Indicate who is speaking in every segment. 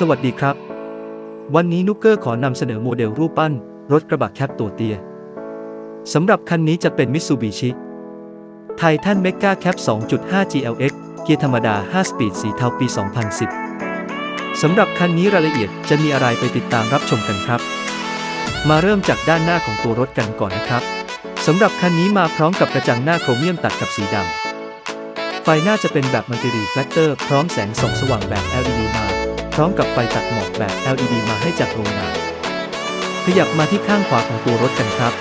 Speaker 1: สวัสดีครับ วันนี้นุกเกอร์ขอนำเสนอโมเดลรูปปั้น รถกระบะแคปตัวเตียสำหรับคันนี้จะเป็นมิ t ซูบิชิไททันเมกาแคป2.5 GLX เกียร์ธรรมดา 5 สปีดสีเทาปี 2010 สำหรับคันนี้รายละเอียดจะมีอะไรไปติดตามรับชมกันครับ มาเริ่มจากด้านหน้าของตัวรถกันก่อนนะครับสำหรับคันนี้มาพร้อมกับกระจังหน้าโครเมียมตัดกับสีดำไฟหน้าจะเป็นแบบมัลติรีแฟลเตอร์พร้อมแสงส่องสว่างแบบ LED มา พร้อมกับไฟตัดหมอกแบบ LED มาให้จากโรงงาน ขยับมาที่ข้างขวาของตัวรถกันครับ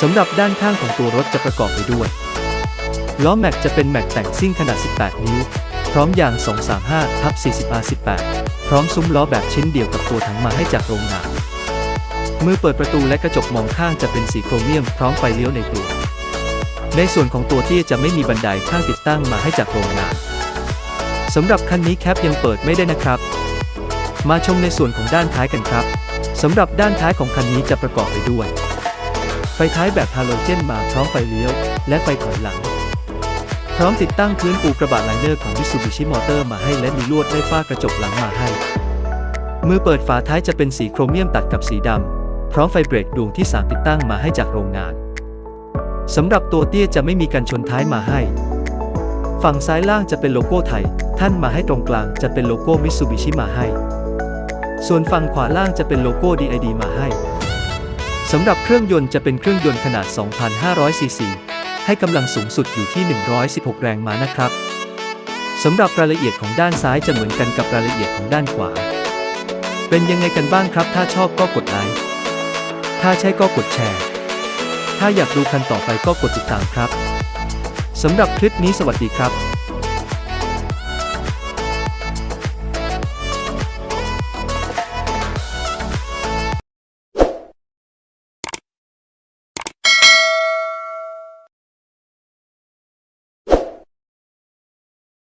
Speaker 1: สำหรับด้านข้างของตัวรถจะประกอบไปด้วย ล้อแม็กจะเป็นแม็กแต่งซิ่งขนาด 18 นิ้ว พร้อมยาง 235ทับ40 R18 พร้อมซุ้มล้อแบบชิ้นเดียวกับตัวถังมาให้จากโรงงาน มือเปิดประตูและกระจกมองข้างจะเป็นสีโครเมียม พร้อมไฟเลี้ยวในตัว ในส่วนของตัวเตี้ยจะไม่มีบันไดข้างติดตั้งมาให้จากโรงงานสำหรับคันนี้แคปยังเปิดไม่ได้นะครับ มาชมในส่วนของด้านท้ายกันครับสำหรับด้านท้ายของคันนี้จะประกอบไปด้วย ไฟท้ายแบบฮาโลเจนมาพร้อมไฟเลี้ยว และไฟถอยหลัง พร้อมติดตั้งพื้นปูกระบะไลเนอร์ของ Mitsubishi Motor มาให้และมีลวดไล่ฟ้ากระจกหลังมาให้ มือเปิดฝาท้ายจะเป็นสีโครเมียมตัดกับสีดำพร้อมไฟเบรกดวงที่3ติดตั้งมาให้จากโรงงานสำหรับตัวเตี้ยจะไม่มีกันชนท้ายมาให้ ฝั่งซ้ายล่างจะเป็นโลโก้ไทย ท่านมาให้ตรงกลางจะเป็นโลโก้มิ t ซูบิชิมาให้ ส่วนฝั่งขวาล่างจะเป็นโลโก้ DID มาให้ สำหรับเครื่องยนต์จะเป็นเครื่องยนต์ขนาด 2,500 ซีซี ให้กำลังสูงสุดอยู่ที่ 116 แรงม้านะครับ สำหรับรายละเอียดของด้านซ้ายจะเหมือนกันกับรายละเอียดของด้านขวา เป็นยังไงกันบ้างครับ ถ้าชอบก็กดไลค์ ถ้าใช่ก็กดแชร์ ถ้าอยากดูคันต่อไปก็กดติดตามครับ สำหรับคลิปนี้สวัสดีครับ